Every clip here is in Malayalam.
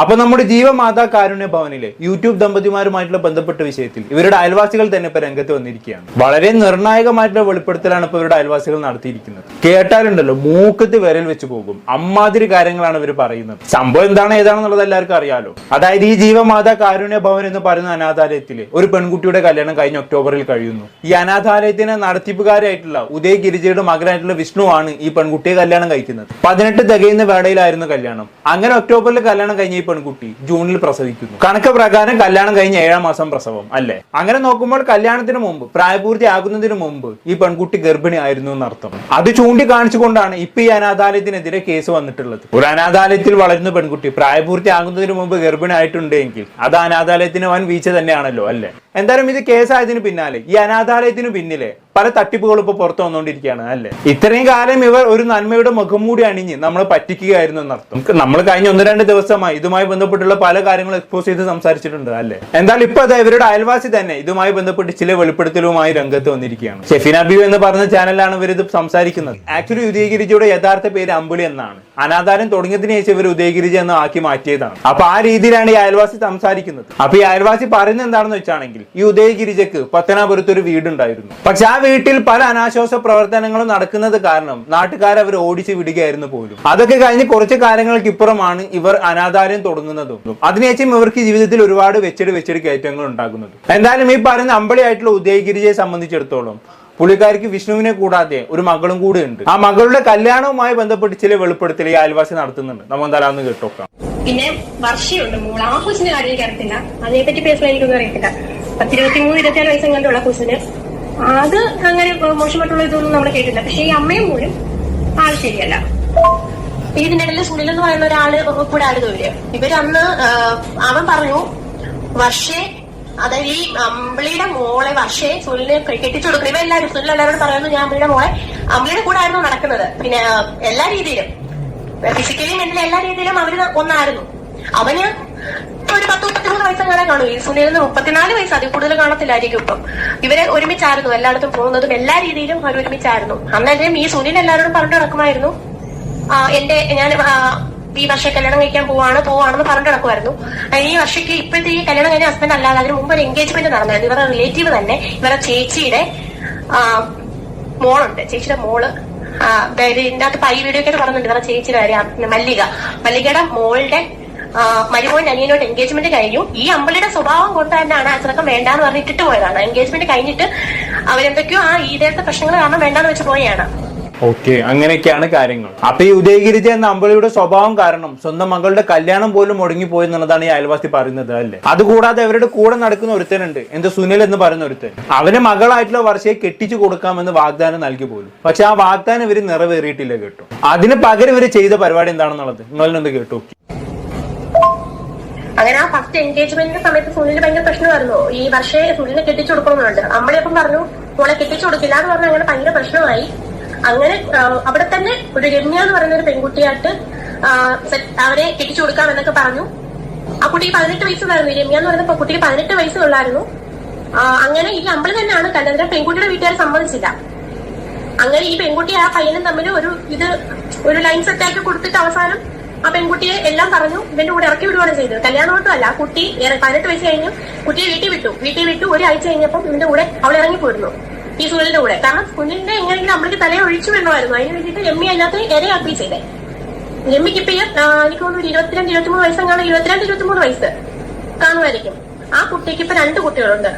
അപ്പൊ നമ്മുടെ ജീവമാതാ കാരുണ്യ ഭവനിലെ യൂട്യൂബ് ദമ്പതിമാരുമായിട്ടുള്ള ബന്ധപ്പെട്ട വിഷയത്തിൽ ഇവരുടെ അയൽവാസികൾ തന്നെ ഇപ്പൊ രംഗത്ത് വന്നിരിക്കുകയാണ്. വളരെ നിർണായകമായിട്ടുള്ള വെളിപ്പെടുത്തലാണ് ഇപ്പൊ ഇവരുടെ അയൽവാസികൾ നടത്തിയിരിക്കുന്നത്. കേട്ടാലുണ്ടല്ലോ മൂക്കത്ത് വിരൽ വെച്ച് പോകും. അമ്മാതിരി കാര്യങ്ങളാണ് ഇവർ പറയുന്നത്. സംഭവം എന്താണ് ഏതാണെന്നുള്ളത് എല്ലാവർക്കും അറിയാലോ. അതായത് ഈ ജീവമാതാ കാരുണ്യ ഭവൻ എന്ന് പറയുന്ന അനാഥാലയത്തിൽ ഒരു പെൺകുട്ടിയുടെ കല്യാണം കഴിഞ്ഞ ഒക്ടോബറിൽ കഴിയുന്നു. ഈ അനാഥാലയത്തിന് നടത്തിപ്പുകാരായിട്ടുള്ള ഉദയ ഗിരിജയുടെ മകനായിട്ടുള്ള വിഷ്ണുവാണ് ഈ പെൺകുട്ടിയെ കല്യാണം കഴിക്കുന്നത്. പതിനെട്ട് തികയുന്ന വേളയിലായിരുന്നു കല്യാണം. അങ്ങനെ ഒക്ടോബറിൽ കല്യാണം കഴിഞ്ഞ പെൺകുട്ടി ജൂണിൽ പ്രസവിക്കുന്നു. കണക്ക് പ്രകാരം കല്യാണം കഴിഞ്ഞ ഏഴാം മാസം പ്രസവം അല്ലേ? അങ്ങനെ നോക്കുമ്പോൾ കല്യാണത്തിന് മുമ്പ് പ്രായപൂർത്തി ആകുന്നതിന് മുമ്പ് ഈ പെൺകുട്ടി ഗർഭിണി ആയിരുന്നു എന്നർത്ഥം. അത് ചൂണ്ടിക്കാണിച്ചുകൊണ്ടാണ് ഇപ്പൊ ഈ അനാഥാലയത്തിനെതിരെ കേസ് വന്നിട്ടുള്ളത്. ഒരു അനാഥാലയത്തിൽ വളരുന്ന പെൺകുട്ടി പ്രായപൂർത്തി ആകുന്നതിന് മുമ്പ് ഗർഭിണി ആയിട്ടുണ്ടെങ്കിൽ അത് അനാഥാലയത്തിന് വൻ വീഴ്ച തന്നെയാണല്ലോ അല്ലേ? എന്തായാലും ഇത് കേസായതിനു പിന്നാലെ ഈ അനാഥാലയത്തിന് പിന്നിലെ പല തട്ടിപ്പുകളും ഇപ്പൊ പുറത്തു വന്നുകൊണ്ടിരിക്കുകയാണ് അല്ലേ? ഇത്രയും കാലം ഇവർ ഒരു നന്മയുടെ മുഖം മുഖംമൂടി അണിഞ്ഞ് നമ്മളെ പറ്റിക്കുകയായിരുന്നു എന്നർത്ഥം. നമ്മൾ കഴിഞ്ഞ ഒന്ന് രണ്ട് ദിവസമായി ഇതുമായി ബന്ധപ്പെട്ടുള്ള പല കാര്യങ്ങളും എക്സ്പോസ് ചെയ്ത് സംസാരിച്ചിട്ടുണ്ട് അല്ലേ? എന്തായാലും ഇപ്പൊ അത് ഇവരുടെ അയൽവാസി തന്നെ ഇതുമായി ബന്ധപ്പെട്ട് ചില വെളിപ്പെടുത്തലുമായി രംഗത്ത് വന്നിരിക്കുകയാണ്. ഷെഫിൻ അബിയു എന്ന് പറഞ്ഞ ചാനലാണ് ഇവർ ഇത് സംസാരിക്കുന്നത്. ആക്ച്വലി ഉദയഗിരിജിയുടെ യഥാർത്ഥ പേര് അമ്പുലി എന്നാണ്. അനാഥാരം തുടങ്ങിയതിന് ശേഷം ഇവർ ഉദയഗിരിജി എന്ന് ആക്കി മാറ്റിയതാണ്. അപ്പൊ ആ രീതിയിലാണ് ഈ അയൽവാസി സംസാരിക്കുന്നത്. അപ്പൊ ഈ അയൽവാസി പറയുന്നത് എന്താണെന്ന് വെച്ചാണെങ്കിൽ ഈ ഉദയഗിരിജക്ക് പത്തനാപുരത്ത് ഒരു വീടുണ്ടായിരുന്നു. പക്ഷെ ആ വീട്ടിൽ പല അനാശ്വാസ പ്രവർത്തനങ്ങളും നടക്കുന്നത് കാരണം നാട്ടുകാർ അവർ ഓടിച്ച് വിടുകയായിരുന്നു പോലും. അതൊക്കെ കഴിഞ്ഞ് കുറച്ച് കാലങ്ങൾക്ക് ഇപ്പുറമാണ് ഇവർ അനാഥാലയം തുടങ്ങുന്നതും. അതിനുശേഷം ഇവർക്ക് ജീവിതത്തിൽ ഒരുപാട് വെച്ചടി വെച്ചടി കയറ്റങ്ങൾ ഉണ്ടാകുന്നത്. എന്തായാലും ഈ പറയുന്ന അമ്പളിയായിട്ടുള്ള ഉദയഗിരിജയെ സംബന്ധിച്ചിടത്തോളം പുള്ളിക്കാരിക്ക് വിഷ്ണുവിനെ കൂടാതെ ഒരു മകളും കൂടെ ഉണ്ട്. ആ മകളുടെ കല്യാണവുമായി ബന്ധപ്പെട്ട് ചില വെളിപ്പെടുത്തൽ ഈ അയൽവാസി നടത്തുന്നുണ്ട്. നമ്മൾ എന്തായാലും കേട്ടോക്കാം പിന്നെ വർഷയുണ്ട്. മോൾ ആ കാര്യം എനിക്കറിയത്തില്ല അതിനെപ്പറ്റി പേഴ്സണൽ എനിക്കൊന്നും അറിയത്തില്ല. പത്തിരുപത്തി മൂന്ന് വയസ്സും വയസ്സെങ്ങാണ്ടുള്ള കൊച്ചിന്. അത് അങ്ങനെ മോശമായിട്ടുള്ള ഇതൊന്നും നമ്മൾ കേട്ടില്ല. പക്ഷെ ഈ അമ്മയും പോലും ആൾ ശരിയല്ല. ഇതിന്റെ ഇടയിൽ സുനിൽ എന്ന് പറയുന്ന ഒരാൾ കൂടെ തൊഴിൽ ഇവർ അന്ന് അവൻ പറഞ്ഞു വർഷേ അതായത് ഈ അമ്പിളിയുടെ മോളെ വർഷേ സുനിലിനെ കെട്ടിച്ചു കൊടുക്കണം. ഇവ എല്ലാവരും സുനിൽ എല്ലാവരോടും പറയുന്നു ഞാൻ അമ്പിളിയുടെ മോളെ. അമ്പിളിയുടെ കൂടെ ആയിരുന്നു നടക്കുന്നത്. പിന്നെ എല്ലാ രീതിയിലും ഫിസിക്കലി മെന്റലി എല്ലാ രീതിയിലും അവർ ഒന്നായിരുന്നു അവന് ഒരു പത്ത് മുപ്പത്തിമൂന്ന് വയസ്സങ്ങനെ കാണും. ഈ സുനിലിന് മുപ്പത്തിനാല് വയസ്സ് അതിൽ കൂടുതൽ കാണത്തില്ലായിരിക്കും ഇപ്പം. ഇവരെ ഒരുമിച്ചായിരുന്നു എല്ലായിടത്തും പോകുന്നതും എല്ലാ രീതിയിലും അവർ ഒരുമിച്ചായിരുന്നു. അന്നേരം ഈ സുനിൽ എല്ലാവരോടും പറഞ്ഞു നടക്കുമായിരുന്നു. എന്റെ ഞാൻ ഈ വർഷം കല്യാണം കഴിക്കാൻ പോവാണ് പോവാണെന്ന് പറഞ്ഞു നടക്കുമായിരുന്നു. ഈ വർഷയ്ക്ക് ഇപ്പോഴത്തെ ഈ കല്യാണം കഴിഞ്ഞ ഹസ്ബൻഡ് അല്ലാതെ അതിന് മുമ്പ് ഒരു എൻഗേജ്മെന്റ് നടന്നായിരുന്നു. ഇവരുടെ റിലേറ്റീവ് തന്നെ ഇവരുടെ ചേച്ചിയുടെ മോളുണ്ട്. ചേച്ചിയുടെ മോൾ. അതായത് ഇതിന്റെ അകത്ത് പൈ വീഡിയോ ഒക്കെ പറഞ്ഞിട്ടുണ്ട്. ഇവരുടെ ചേച്ചിയുടെ കാര്യം. മല്ലിക. മല്ലികയുടെ മോളുടെ മരുമോൻ അനിയനോട് എൻഗേജ്മെന്റ് കഴിഞ്ഞു. ഈ അമ്പളിയുടെ സ്വഭാവം കൊണ്ട് തന്നെയാണ് അച്ഛനൊക്കെ വേണ്ടാന്ന് പറഞ്ഞ് ഇട്ടിട്ട് പോയതാണ്. എൻഗേജ്മെന്റ് കഴിഞ്ഞിട്ട് അവരെന്തൊക്കെയോ ആ ഈ നേരത്തെ പ്രശ്നങ്ങൾ കാരണം വേണ്ടാന്ന് വെച്ച് പോയാണ് ഓക്കെ അങ്ങനെയൊക്കെയാണ് കാര്യങ്ങൾ. അപ്പൊ ഈ ഉദയഗിരിജ എന്ന അമ്പളിയുടെ സ്വഭാവം കാരണം സ്വന്തം മകളുടെ കല്യാണം പോലും മുടങ്ങിപ്പോയി എന്നുള്ളതാണ് ഈ അയൽവാസി പറയുന്നത് അല്ലേ? അതുകൂടാതെ അവരുടെ കൂടെ നടക്കുന്ന ഒരുത്തനുണ്ട്. എന്ത് സുനിൽ എന്ന് പറയുന്ന ഒരുത്തൻ. അവന് മകളായിട്ടുള്ള വർഷയെ കെട്ടിച്ചു കൊടുക്കാമെന്ന് വാഗ്ദാനം നൽകി പോലും. പക്ഷെ ആ വാഗ്ദാനം ഇവർ നിറവേറിയിട്ടില്ല കേട്ടോ. അതിന് പകരം ഇവർ ചെയ്ത പരിപാടി എന്താണെന്നുള്ളത്? നിങ്ങളിനൊന്ന് കേട്ടു അങ്ങനെ ആ ഫസ്റ്റ് എൻഗേജ്മെന്റിന്റെ സമയത്ത് സുനിൽ ഭയങ്കര പ്രശ്നമായിരുന്നു. ഈ വർഷേ സുനിലിനെ കെട്ടിച്ചു കൊടുക്കണമെന്നുണ്ട്. അമ്മളിയപ്പം പറഞ്ഞു മോളെ കെട്ടിച്ചു കൊടുക്കില്ല എന്ന് പറഞ്ഞു അങ്ങനെ ഭയങ്കര പ്രശ്നമായി. അങ്ങനെ അവിടെ തന്നെ ഒരു രമ്യ എന്ന് പറയുന്ന ഒരു പെൺകുട്ടിയായിട്ട് അവരെ കെട്ടിച്ചു കൊടുക്കാം എന്നൊക്കെ പറഞ്ഞു. ആ കുട്ടിക്ക് പതിനെട്ട് വയസ്സ് ഈ രമ്യ എന്ന് പറയുന്ന കുട്ടിക്ക് പതിനെട്ട് വയസ്സുള്ളായിരുന്നു. അങ്ങനെ ഈ അമ്പലം തന്നെയാണ് കല്യാണം പെൺകുട്ടിയുടെ വീട്ടുകാർ സമ്മതിച്ചില്ല. അങ്ങനെ ഈ പെൺകുട്ടി ആ പയ്യനും തമ്മിൽ ഒരു ഇത് ഒരു ലൈൻ സെറ്റാക്കി കൊടുത്തിട്ട് അവസാനം ആ പെൺകുട്ടിയെ എല്ലാം പറഞ്ഞു ഇവന്റെ കൂടെ ഇറക്കി വിടുകയാണ് ചെയ്തത്. കല്യാണമൊട്ടുമല്ല ആ കുട്ടി പതിനെട്ട് വയസ്സ് കഴിഞ്ഞു. കുട്ടിയെ വീട്ടിൽ വിട്ടു. വീട്ടിൽ വിട്ടു ഒരാഴ്ച കഴിഞ്ഞപ്പം ഇവന്റെ കൂടെ അവൾ ഇറങ്ങി പോയിരുന്നു ഈ സുനിലിന്റെ കൂടെ. കാരണം സുനിലിന്റെ എങ്ങനെയെങ്കിലും നമ്മൾക്ക് തലയെ ഒഴിച്ചു വിടണമായിരുന്നു. അതിന് വേണ്ടിയിട്ട് എമ്മി അല്ലാത്ത ഇരയാക്കി ചെയ്തേ. രമ്യക്ക് ഇപ്പൊ എനിക്ക് തോന്നുന്നു ഇരുപത്തിരണ്ട് ഇരുപത്തിമൂന്ന് വയസ്സെങ്ങാണ് ഇരുപത്തിരണ്ട് ഇരുപത്തിമൂന്ന് വയസ്സ് കാണുമായിരിക്കും. ആ കുട്ടിക്ക് ഇപ്പൊ രണ്ട് കുട്ടികളുണ്ട്.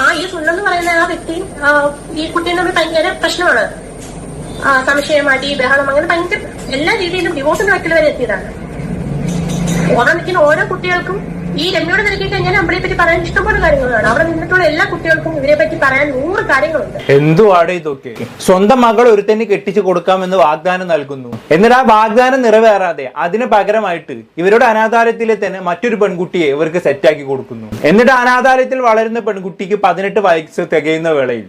ആ ഈ സുനിലെന്ന് പറയുന്ന ആ വ്യക്തി ഈ കുട്ടിയും തമ്മിൽ ഭയങ്കര പ്രശ്നമാണ്. സംശയം അടി ബഹളം അങ്ങനെ ഭയങ്കര എല്ലാ രീതിയിലും ഡിവോഴ്സിന്റെ വക്കിൽ വരെ എത്തിയതാണ്. ഓരോ നിൽക്കുന്ന ഓരോ കുട്ടികൾക്കും ഈ രമ്യയോട് നിൽക്കി കഴിഞ്ഞാൽ നമ്മളെ പറ്റി പറയാൻ ഇഷ്ടംപോലെ കാര്യങ്ങളാണ് അവിടെ നിന്നിട്ടുള്ള എല്ലാ കുട്ടികൾക്കും ഇവരെ പറ്റി പറയാൻ നൂറ് കാര്യങ്ങളുണ്ട്. എന്തുവാടെ ഇതൊക്കെ? സ്വന്തം മകൾ ഒരുത്തന്നെ കെട്ടിച്ചു കൊടുക്കാമെന്ന് വാഗ്ദാനം നൽകുന്നു. എന്നിട്ട് ആ വാഗ്ദാനം നിറവേറാതെ അതിന് പകരമായിട്ട് ഇവരുടെ അനാഥാലയത്തിലെ തന്നെ മറ്റൊരു പെൺകുട്ടിയെ ഇവർക്ക് സെറ്റാക്കി കൊടുക്കുന്നു. എന്നിട്ട് അനാഥാലയത്തിൽ വളരുന്ന പെൺകുട്ടിക്ക് പതിനെട്ട് വയസ്സ് തികയുന്ന വേളയിൽ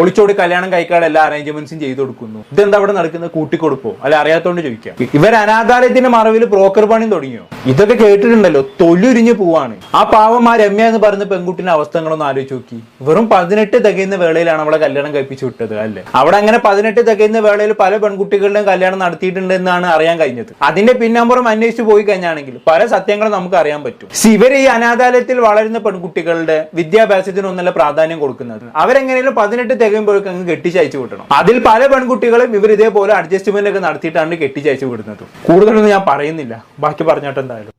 ഒളിച്ചോടി കല്യാണം കഴിക്കാനുള്ള എല്ലാ അറേഞ്ച്മെന്റ്സും ചെയ്തു കൊടുക്കുന്നു. ഇതെന്താ അവിടെ നടക്കുന്നത്? കൂട്ടിക്കൊടുപ്പോ അല്ല അറിയാത്തോണ്ട് ചോദിക്കാം. ഇവർ അനാഥാലയത്തിന്റെ മറവിൽ ബ്രോക്കർ പണി തുടങ്ങിയോ? ഇതൊക്കെ കേട്ടിട്ടുണ്ടല്ലോ. തൊലിയുരിഞ്ഞു പോവാണ്. ആ പാവം ആ രമ്യ എന്ന് പറയുന്ന പെൺകുട്ടിന്റെ അവസ്ഥകളൊന്ന് ആലോചിച്ച് നോക്കി. വെറും പതിനെട്ട് തികയുന്ന വേളയിലാണ് അവളെ കല്യാണം കഴിപ്പിച്ചു വിട്ടത് അല്ലേ? അവിടെ അങ്ങനെ പതിനെട്ട് തികയുന്ന വേളയിൽ പല പെൺകുട്ടികളുടെയും കല്യാണം നടത്തിയിട്ടുണ്ട് എന്നാണ് അറിയാൻ കഴിഞ്ഞത്. അതിന്റെ പിന്നാമ്പുറം അന്വേഷിച്ചു പോയി കഴിഞ്ഞാണെങ്കിൽ പല സത്യങ്ങളും നമുക്ക് അറിയാൻ പറ്റും. ഇവർ ഈ അനാഥാലയത്തിൽ വളരുന്ന പെൺകുട്ടികളുടെ വിദ്യാഭ്യാസത്തിനൊന്നല്ല പ്രാധാന്യം കൊടുക്കുന്നത്. അവരെങ്ങനെയും പതിനെട്ട് തികയുമ്പോഴേക്കും അങ്ങ് കെട്ടിച്ചയച്ചു വിടണം. അതിൽ പല പെൺകുട്ടികളും ഇവർ ഇതേപോലെ അഡ്ജസ്റ്റ്മെന്റ് ഒക്കെ നടത്തിയിട്ടാണ് കെട്ടിച്ചയച്ചു വിടുന്നത്. കൂടുതലൊന്നും ഞാൻ പറയുന്നില്ല. ബാക്കി പറഞ്ഞോട്ടെ എന്തായാലും.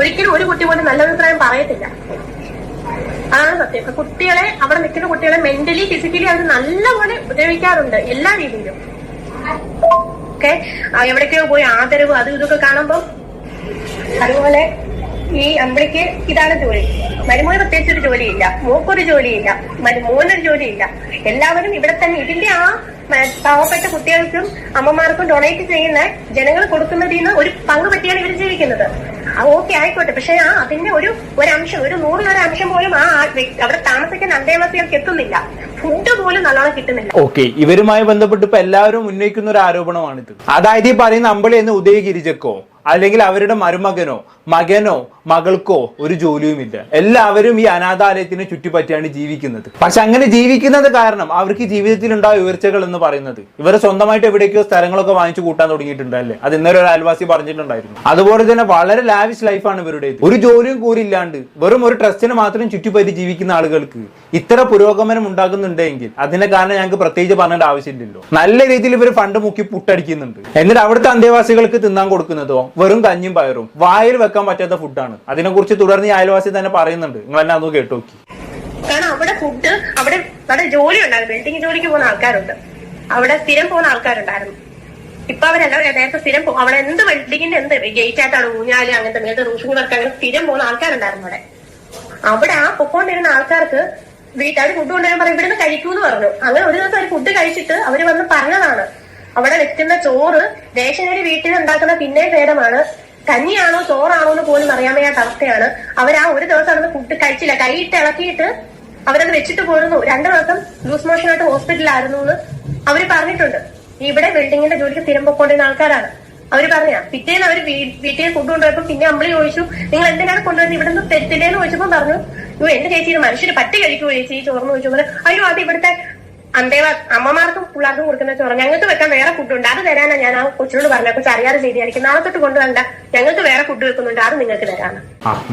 ഒരിക്കലും ഒരു കുട്ടി പോലും നല്ല അഭിപ്രായം പറയത്തില്ല. അതാണ് സത്യം. കുട്ടികളെ അവിടെ നിൽക്കുന്ന കുട്ടികളെ മെന്റലി ഫിസിക്കലി അവർ നല്ലപോലെ ഉപദ്രവിക്കാറുണ്ട് എല്ലാ രീതിയിലും. ഓക്കെ എവിടേക്കോ പോയി ആദരവ് അതും ഇതൊക്കെ കാണുമ്പോ അതുപോലെ ഈ അമ്പിളിക്ക് ഇതാണ് ജോലി. മരുമോന് പ്രത്യേകിച്ച് ഒരു ജോലിയില്ല. മോക്കൊരു ജോലിയില്ല. മരുമോനൊരു ജോലിയില്ല. എല്ലാവരും ഇവിടെ തന്നെ ഇതിന്റെ ആ പാവപ്പെട്ട കുട്ടികൾക്കും അമ്മമാർക്കും ഡൊണേറ്റ് ചെയ്യുന്ന ജനങ്ങൾ കൊടുക്കുന്നതിൽ നിന്ന് ഒരു പങ്ക് പറ്റിയാണ് ഇവർ ജീവിക്കുന്നത്. ഓക്കെ ആയിക്കോട്ടെ. പക്ഷെ ആ അതിന്റെ ഒരു ഒരു അംശം ഒരു നൂറിൽ ഒരു അംശം പോലും ആ അവിടെ താമസിക്കുന്ന അന്തേവാസികൾക്ക് എത്തുന്നില്ല. പോലും കിട്ടുന്നില്ല. ഓക്കെ ഇവരുമായി ബന്ധപ്പെട്ട് ഇപ്പൊ എല്ലാവരും ഉന്നയിക്കുന്ന ഒരു ആരോപണമാണിത്. അതായത് ഈ പറയുന്ന അമ്പളി എന്ന് ഉദയഗിരിജക്കോ അല്ലെങ്കിൽ അവരുടെ മരുമകനോ മകനോ മകൾക്കോ ഒരു ജോലിയുമില്ല. എല്ലാവരും ഈ അനാഥാലയത്തിന് ചുറ്റിപ്പറ്റിയാണ് ജീവിക്കുന്നത്. പക്ഷെ അങ്ങനെ ജീവിക്കുന്നത് കാരണം അവർക്ക് ജീവിതത്തിൽ ഉണ്ടായ ഉയർച്ചകൾ എന്ന് പറയുന്നത്. ഇവർ സ്വന്തമായിട്ട് എവിടേക്കോ സ്ഥലങ്ങളൊക്കെ വാങ്ങിച്ചു കൂട്ടാൻ തുടങ്ങിയിട്ടുണ്ട് അല്ലേ? അത് ഇന്നലെ ഒരു അയൽവാസി പറഞ്ഞിട്ടുണ്ടായിരുന്നു. അതുപോലെ തന്നെ വളരെ ലാവിഷ് ലൈഫാണ് ഇവരുടെ ഒരു ജോലിയും കൂരില്ലാണ്ട് വെറും ഒരു ട്രസ്റ്റിന് മാത്രം ചുറ്റിപ്പറ്റി ജീവിക്കുന്ന ആളുകൾക്ക് ഇത്ര പുരോഗമനം ഉണ്ടാകുന്നുണ്ടെങ്കിൽ അതിന്റെ കാരണം ഞങ്ങൾക്ക് പ്രത്യേകിച്ച് പറഞ്ഞേണ്ട ആവശ്യമില്ലല്ലോ. നല്ല രീതിയിൽ ഇവർ ഫണ്ട് മുക്കി പുട്ടടിക്കുന്നുണ്ട്. എന്നിട്ട് അവിടുത്തെ അന്തേവാസികൾക്ക് തിന്നാൻ കൊടുക്കുന്നതോ വെറും കഞ്ഞും പയറും വായിൽ വെക്കാൻ പറ്റാത്ത ഫുഡാണ് അതിനെക്കുറിച്ച് തുടർന്ന് ഈ അയൽവാസി തന്നെ പറയുന്നുണ്ട്. നിങ്ങൾ അതൊന്ന് കേട്ടു നോക്കി. കാരണം അവിടെ ഫുഡ് അവിടെ അവിടെ ജോലി ഉണ്ടായിരുന്നു ബിൽഡിംഗ് ജോലിക്ക് പോകുന്ന ആൾക്കാരുണ്ട്. അവിടെ സ്ഥിരം പോകുന്ന ആൾക്കാരുണ്ടായിരുന്നു. ഇപ്പൊ അവരല്ല നേരത്തെ സ്ഥിരം പോകും അവിടെ എന്ത് ബിൽഡിങ്ങിന്റെ എന്ത് ഗേറ്റ് ആയിട്ടാണ് ഊഞ്ഞാൽ അങ്ങനത്തെ മേലത്തെ റൂഷിംഗ് വർക്ക് അങ്ങനെ സ്ഥിരം പോകുന്ന ആൾക്കാരുണ്ടായിരുന്നു അവിടെ. അവിടെ ആ പൊക്കോണ്ടിരുന്ന ആൾക്കാർക്ക് വീട്ടുകാർ ഫുഡ് കൊണ്ടുവരാൻ പറയും ഇവിടുന്ന് കഴിക്കൂന്ന് പറഞ്ഞു. അങ്ങനെ ഒരു ദിവസം അവർ ഫുഡ് കഴിച്ചിട്ട് അവർ വന്ന് പറഞ്ഞതാണ്. അവിടെ വെക്കുന്ന ചോറ് റേഷനരി വീട്ടിൽ ഉണ്ടാക്കുന്ന പിന്നെ ഭേദമാണ്. കഞ്ഞിയാണോ ചോറാണോ എന്ന് പോലും അറിയാൻ വയ്യാത്ത അവസ്ഥയാണ്. അവർ ആ ഒരു ദിവസം അവിടുന്ന് ഫുഡ് കഴിച്ചില്ല. കൈയിട്ട് ഇളക്കിയിട്ട് അവരത് വെച്ചിട്ട് പോരുന്നു. രണ്ടു ദിവസം ലൂസ് മോഷനായിട്ട് ഹോസ്പിറ്റലായിരുന്നു എന്ന് അവർ പറഞ്ഞിട്ടുണ്ട്. ഇവിടെ ബിൽഡിങ്ങിന്റെ ജോലിക്ക് സ്ഥിരം പൊക്കോണ്ടിരുന്ന ആൾക്കാരാണ്. അവർ പറഞ്ഞ പിറ്റേന്ന് അവർ വീട്ടിൽ ഫുഡ് കൊണ്ടുപോയപ്പോ പിന്നെ അമ്മളി ചോദിച്ചു നിങ്ങൾ എന്തിനാണ് കൊണ്ടുവരുന്നത് ഇവിടെ നിന്ന് തെറ്റില്ലേന്ന് ചോദിച്ചപ്പോ പറഞ്ഞു അയ്യോ എന്റെ ചേച്ചി മനുഷ്യര് പറ്റി കഴിക്കുമോ ചേച്ചി? ചോർന്ന് ചോദിച്ചു. അയ്യോ അത് ഇവിടുത്തെ അന്തേവ അമ്മമാർക്കും പിള്ളേർക്കും കൊടുക്കുന്ന ചോറ് ഞങ്ങൾക്ക് വെക്കാൻ വേറെ ഫുഡ് ഉണ്ട്. അത് തരാനാ ഞാൻ ആ കൊച്ചിനോട് പറഞ്ഞ കൊച്ചു അറിയാതെ ചെയ്തിരിക്കും നാളെ തൊട്ട് കൊണ്ടുവരണ്ട. ഞങ്ങൾക്ക് വേറെ ഫുഡ് വെക്കുന്നുണ്ട്. അത് നിങ്ങൾക്ക് തരാനാ.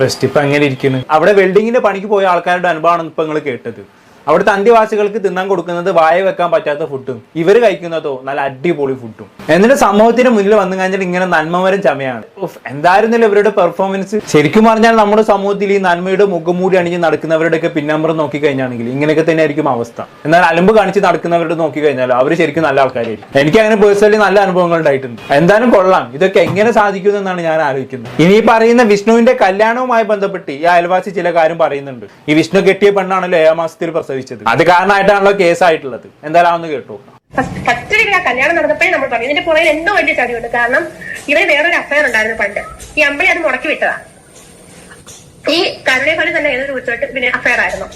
ബെസ്റ്റ് ഇപ്പൊ അങ്ങനെ ഇരിക്കുന്നു? അവിടെ വെൽഡിങ്ങിന്റെ പണിക്ക് പോയ ആൾക്കാരുടെ അനുഭവമാണ് ഇപ്പൊ നിങ്ങൾ കേട്ടത്. അവിടുത്തെ അന്ത്യവാസികൾക്ക് തിന്നാൻ കൊടുക്കുന്നത് വായ വെക്കാൻ പറ്റാത്ത ഫുഡും ഇവർ കഴിക്കുന്നതോ നല്ല അടിപൊളി ഫുഡും എന്നിട്ട് സമൂഹത്തിന് മുന്നിൽ വന്നു കഴിഞ്ഞാൽ ഇങ്ങനെ നന്മമരം ചമയാണ്. എന്തായിരുന്നില്ല ഇവരുടെ പെർഫോമൻസ് ശരിക്കും പറഞ്ഞാൽ നമ്മുടെ സമൂഹത്തിൽ ഈ നന്മയുടെ മുഖംമൂടി അണിഞ്ഞ് നടക്കുന്നവരുടെയൊക്കെ പിന്നമ്പറം നോക്കി കഴിഞ്ഞാണെങ്കിൽ ഇങ്ങനെയൊക്കെ തന്നെ ആയിരിക്കും അവസ്ഥ. എന്നാൽ അലമ്പ് കാണിച്ച് നടക്കുന്നവരുടെ നോക്കി കഴിഞ്ഞാൽ അവർ ശരിക്കും നല്ല ആൾക്കാരായിരിക്കും. എനിക്ക് അങ്ങനെ പേഴ്സണലി നല്ല അനുഭവങ്ങൾ ഉണ്ടായിട്ടുണ്ട്. എന്തായാലും കൊള്ളാം. ഇതൊക്കെ എങ്ങനെ സാധിക്കുമെന്നാണ് ഞാൻ ആലോചിക്കുന്നത്. ഇനി പറയുന്ന വിഷ്ണുവിന്റെ കല്യാണവുമായി ബന്ധപ്പെട്ട് ഈ അയൽവാസി ചില കാര്യം പറയുന്നുണ്ട്. ഈ വിഷ്ണു കെട്ടിയ പെണ്ണാണല്ലോ ഏഴാം മാസത്തിൽ പ്രസവിച്ചത് അത് കാരണമായിട്ടാണല്ലോ കേസായിട്ടുള്ളത്. എന്തായാലും അതൊന്ന് കേട്ടു ഫസ്റ്റ് ആ കല്യാണം നടന്നപ്പോഴേ നമ്മൾ പറഞ്ഞു. ഇതിന്റെ പുറകിൽ എന്തോ വലിയ ചതിയുണ്ട്. കാരണം ഇവർ വേറൊരു അഫയർ ഉണ്ടായിരുന്നു പണ്ട്. ഈ അമ്പളി അത് മുടക്കി വിട്ടതാ. ഈ കരുണയെ പോലെ തന്നെ ഏതൊരു കുറ്റമായിട്ട് പിന്നെ അഫയർ ആയിരുന്നു.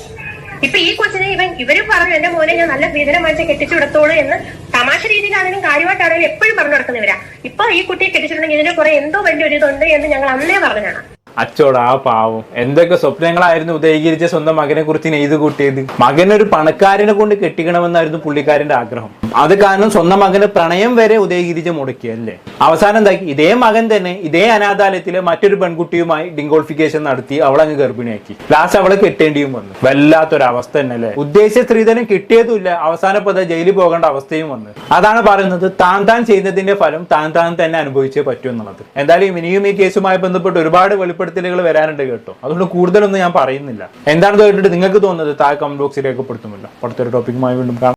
ഇപ്പൊ ഈ കൊച്ചിനെ ഇവൻ ഇവർ പറഞ്ഞു എന്റെ മോനെ ഞാൻ നല്ല സ്ത്രീധനമായിട്ട് കെട്ടിച്ചു വിടത്തോളൂ എന്ന് തമാശ രീതിയിലാണെങ്കിലും കാര്യമായിട്ടാണെങ്കിലും എപ്പോഴും പറഞ്ഞു നടക്കുന്നവരാ. ഇപ്പൊ ഈ കുട്ടിയെ കെട്ടിച്ചിട്ടുണ്ടെങ്കിൽ ഇതിന്റെ കുറെ എന്തോ വലിയൊരു ഇതുണ്ട് എന്ന് ഞങ്ങൾ അന്നേ പറഞ്ഞാണ് അച്ചോടാ ആ പാവം. എന്തൊക്കെ സ്വപ്നങ്ങളായിരുന്നു ഉദയഗിരിച്ച സ്വന്തം മകനെ കുറിച്ച് നെയ്ത് കൂട്ടിയത്? മകനൊരു പണക്കാരനെ കൊണ്ട് കെട്ടിക്കണമെന്നായിരുന്നു പുള്ളിക്കാരന്റെ ആഗ്രഹം. അത് കാരണം സ്വന്തം മകന് പ്രണയം വരെ ഉദയഗിരിച്ച മുടക്കിയല്ലേ? അവസാനം എന്താക്കി ഇതേ മകൻ തന്നെ ഇതേ അനാഥാലയത്തിലെ മറ്റൊരു പെൺകുട്ടിയുമായി ഡിങ്കോൾഫിക്കേഷൻ നടത്തി അവളങ്ങ് ഗർഭിണിയാക്കി. ലാസ്റ്റ് അവളെ കെട്ടേണ്ടിയും വന്നു. വല്ലാത്തൊരവസ്ഥ തന്നെ അല്ലേ ഉദ്ദേശിച്ച സ്ത്രീധനം കിട്ടിയതുമില്ല. അവസാനം പദ ജയിലിൽ പോകേണ്ട അവസ്ഥയും വന്നു. അതാണ് പറയുന്നത് താൻ താൻ ചെയ്യുന്നതിന്റെ ഫലം താൻ താൻ തന്നെ അനുഭവിച്ചേ പറ്റൂ എന്നുള്ളത്. എന്തായാലും ഇനിയും ഈ കേസുമായി ബന്ധപ്പെട്ട് ഒരുപാട് വെളിപ്പെടുത്തലുകൾ വരാനുണ്ട് കേട്ടോ. അതുകൊണ്ട് കൂടുതലൊന്നും ഞാൻ പറയുന്നില്ല. എന്താണെന്ന് കേട്ടിട്ട് നിങ്ങൾക്ക് തോന്നുന്നത് താഴെ കമന്റ് ബോക്സിൽ രേഖപ്പെടുത്തുമല്ലോ. അടുത്തൊരു ടോപ്പിക്കുമായി വീണ്ടും